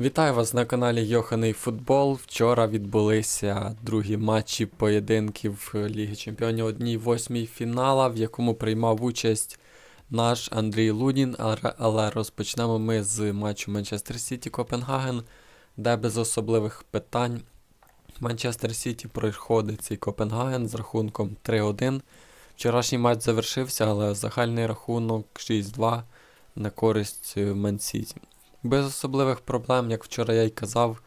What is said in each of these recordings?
Вітаю вас на каналі Йоханий Футбол. Вчора відбулися другі матчі поєдинків Ліги Чемпіонів одній восьмій фінала, в якому приймав участь наш Андрій Лунін. Але- розпочнемо ми з матчу Манчестер Сіті Копенгаген, де без особливих питань Манчестер Сіті проходить цей Копенгаген з рахунком 3-1. Вчорашній матч завершився, але загальний рахунок 6-2 на користь Ман-Сіті. Без особливих проблем, як вчора я й казав,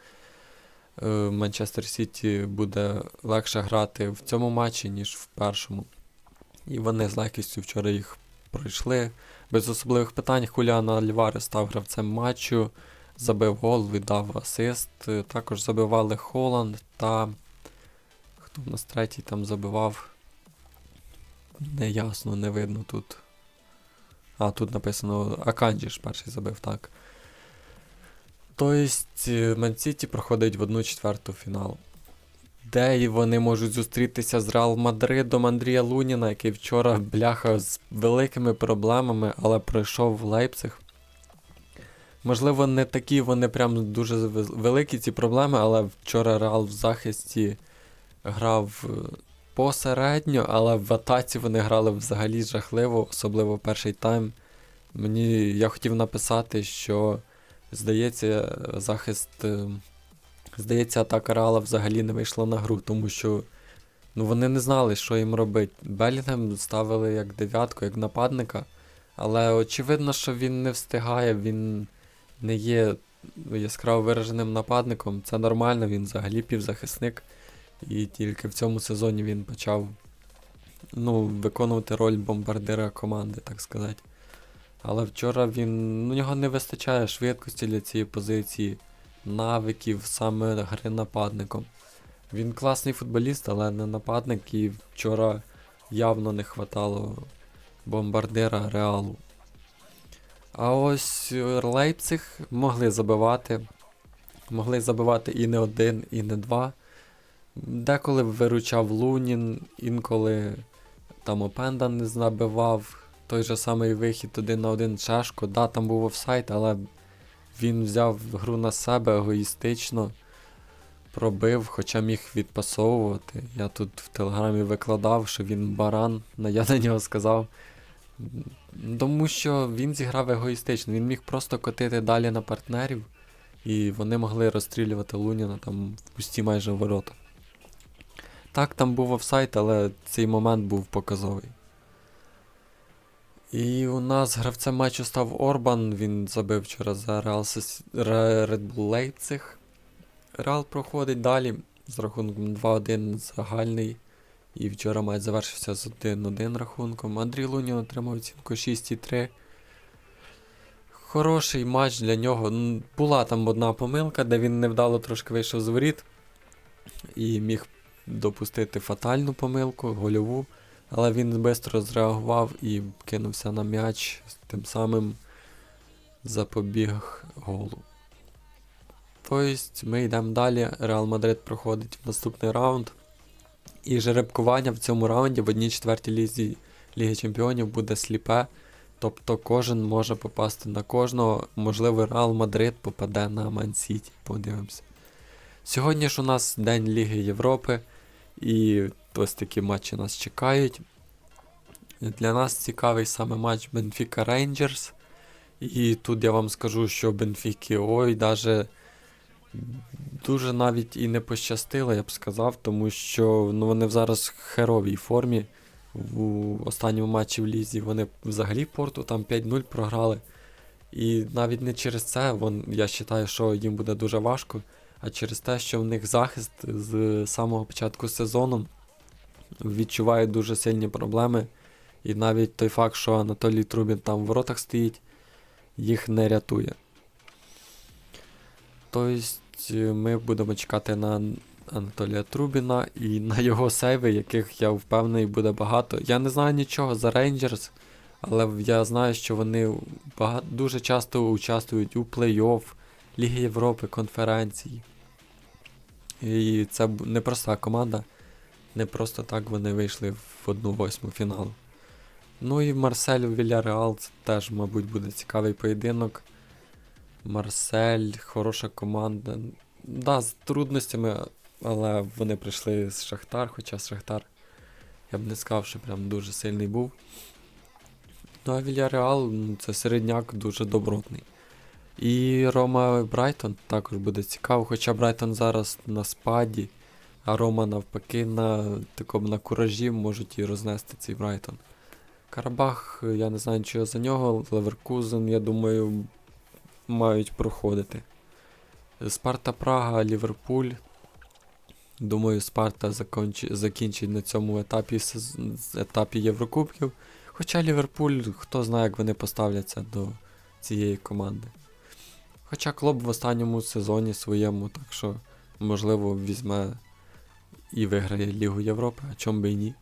е, Манчестер Сіті буде легше грати в цьому матчі, ніж в першому. І вони з легкістю вчора їх пройшли. Без особливих питань Хуліан Альварес став гравцем матчу, забив гол, віддав асист. Е, Також забивали Холланд та. Хто в нас третій там забивав? Неясно, не видно тут. А, тут написано Аканджі ж перший забив, так. Тобто Ман-Сіті проходить в одну четверту фінал. Де вони можуть зустрітися з Реал Мадридом Андрія Луніна, який вчора бляха з великими проблемами, але пройшов в Лейпциг. Можливо, не такі вони прям дуже великі ці проблеми, але вчора Реал в захисті грав е, посередньо, але в атаці вони грали взагалі жахливо, особливо перший тайм. Мені я хотів написати, що здається, захист. е, Здається, атака Реала взагалі не вийшла на гру, тому що ну, вони не знали, що їм робити. Белінгем ставили як дев'ятку, як нападника, але очевидно, що він не встигає, він не є яскраво вираженим нападником. Це нормально, він взагалі півзахисник. І тільки в цьому сезоні він почав ну, виконувати роль бомбардира команди, так сказати. Але вчора він. Ну, у нього не вистачає швидкості для цієї позиції, навиків, саме гри нападником. Він класний футболіст, але не нападник, і вчора явно не хватало бомбардира реалу. А ось е, Лейпциг могли забивати. Могли забивати і не один, і не два. Деколи виручав Лунін, інколи там Опенда не забивав. Той же самий вихід один на один Чешко. Да, там був офсайд, але він взяв гру на себе егоїстично, пробив, хоча міг відпасовувати. Я тут в телеграмі викладав, що він баран, я на нього сказав. Тому що він зіграв егоїстично, він міг просто котити далі на партнерів, і вони могли розстрілювати Луніна там в пусті майже ворота. Так, там був офсайд, але цей момент був показовий. І у нас гравцем матчу став Орбан, він забив вчора за Реал. Red Bull Leipzig. Реал проходить далі з рахунком 2-1 загальний. І вчора матч завершився з 1-1 рахунком. Андрій Лунін отримав оцінку 6,3. Хороший матч для нього. Була там одна помилка, де він невдало трошки вийшов з воріт і міг допустити фатальну помилку, гольову. Але він швидко зреагував і кинувся на м'яч, тим самим запобіг голу. Тобто ми йдемо далі. Реал Мадрид проходить в наступний раунд. І жеребкування в цьому раунді в одній четвертій лізі Ліги Чемпіонів буде сліпе. Тобто кожен може попасти на кожного. Можливо, Реал Мадрид попаде на Ман-Сіті. Подивимося. Сьогодні ж у нас День Ліги Європи. І ось такі матчі нас чекають. Для нас цікавий саме матч Бенфіка Рейнджерс. І тут я вам скажу, що Бенфіки ой, даже дуже навіть і не пощастило, я б сказав, тому що ну, вони зараз в херовій формі. В останньому матчі в Лізі вони взагалі порту там 5-0 програли. І навіть не через це, вон, я вважаю, що їм буде дуже важко а через те, що в них захист з самого початку сезону відчуває дуже сильні проблеми. І навіть той факт, що Анатолій Трубін там в воротах стоїть, їх не рятує. Тобто ми будемо чекати на Анатолія Трубіна і на його сейви, яких я впевнений буде багато. Я не знаю нічого за Рейнджерс, але я знаю, що вони бага- дуже часто участвують у плей-офф, Ліги Європи, конференції. І це непроста команда. Не просто так вони вийшли в одну восьму фіналу. Ну і Марсель Вільяреал це теж, мабуть, буде цікавий поєдинок. Марсель, хороша команда. Да, з трудностями, але вони прийшли з Шахтар, хоча Шахтар, я б не сказав, що прям дуже сильний був. Ну а Вільяреал ну, це середняк дуже добротний. І Рома Брайтон також буде цікаво, хоча Брайтон зараз на спаді, а Рома навпаки на такому на куражі можуть і рознести цей Брайтон. Карабах, я не знаю нічого за нього, Леверкузен, я думаю, мають проходити. Спарта Прага, Ліверпуль. Думаю, Спарта законч... закінчить на цьому етапі етапі Єврокубків. Хоча Ліверпуль, хто знає, як вони поставляться до цієї команди. Хоча клуб в останньому сезоні своєму, так що, можливо, візьме і виграє Лігу Європи, а чом би і ні.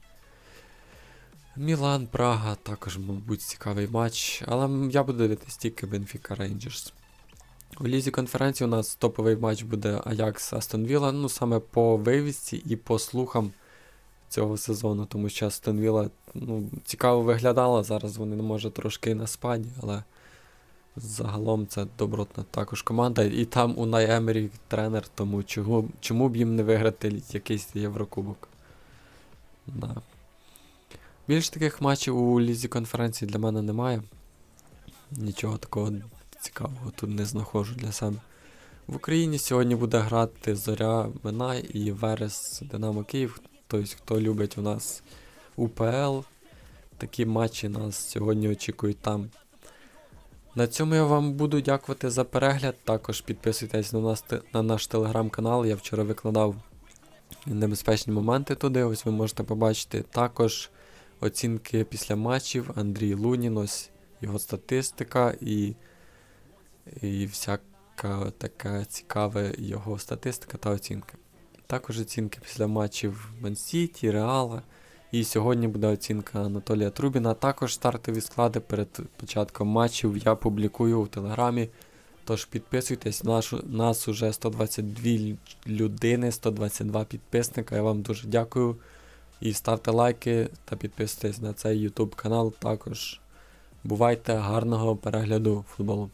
Мілан, Прага також, мабуть, цікавий матч, але я буду дивитися тільки Бенфіка Рейнджерс. У лізі конференції у нас топовий матч буде Аякс Астон Вілла, ну саме по вивісці і по слухам цього сезону, тому що Астон Вілла ну, цікаво виглядала, зараз вони може трошки на спаді, але загалом це добротна також команда. І там у Емері тренер, тому чого, чому б їм не виграти якийсь Єврокубок. Да. Більш таких матчів у лізі конференції для мене немає. Нічого такого цікавого тут не знаходжу для себе. В Україні сьогодні буде грати Зоря Минай і Верес Динамо Київ. Тобто, хто любить у нас УПЛ, такі матчі нас сьогодні очікують там. На цьому я вам буду дякувати за перегляд. Також підписуйтесь на, нас, на наш телеграм-канал. Я вчора викладав небезпечні моменти туди, ось ви можете побачити. Також оцінки після матчів Андрій Лунін, ось його статистика і, і всяка така цікава його статистика та оцінки. Також оцінки після матчів Мансіті, Реала. І сьогодні буде оцінка Анатолія Трубіна. Також стартові склади перед початком матчів я публікую у Телеграмі. Тож підписуйтесь, наш, нас уже 122 людини, 122 підписника. Я вам дуже дякую. І ставте лайки та підписуйтесь на цей YouTube канал. Також бувайте гарного перегляду футболу.